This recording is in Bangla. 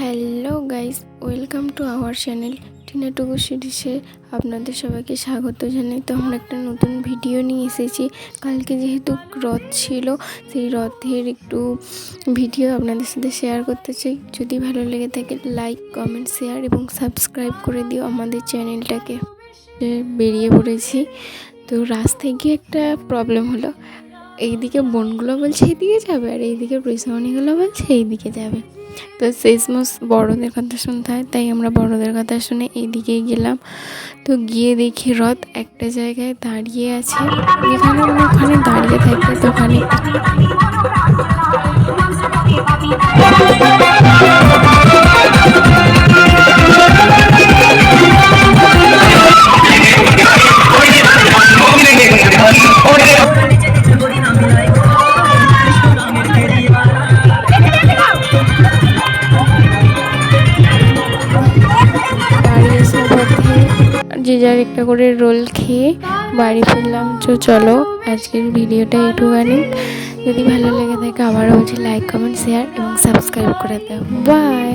Hello guys, welcome to our channel Tina Tuku সিরিজে আপনাদের সবাইকে স্বাগত জানাই। তো আমরা একটা নতুন ভিডিও নিয়ে এসেছি। কালকে যেহেতু রথ ছিল, সেই রথের একটু ভিডিও আপনাদের সাথে শেয়ার করতে চাই। যদি ভালো লেগে থাকে লাইক কমেন্ট শেয়ার এবং সাবস্ক্রাইব করে দিও আমাদের চ্যানেলটাকে। বেরিয়ে পড়েছি, তো রাস্তায় গিয়ে একটা প্রবলেম হলো। এইদিকে বোনগুলো বলছে এইদিকে যাবে, আর এইদিকে পৃষ্ঠমণিগুলো বলছে এইদিকে যাবে। তো সেসমস বড়দের কথা শুনতে হয় তাই আমরা বড়দের কথা শুনে এইদিকে গেলাম। তো গিয়ে দেখি রথ একটা জায়গায় দাঁড়িয়ে আছে। যেখানে আমরা ওখানে দাঁড়িয়ে থাকি তো ওখানে যে যার একটা করে রোল খেয়ে বাড়ি ফিরলাম। তো চলো, আজকের ভিডিওটা একটুখানি যদি ভালো লেগে থাকে আবারও বলছি লাইক কমেন্ট শেয়ার এবং সাবস্ক্রাইব করে দাও। বাই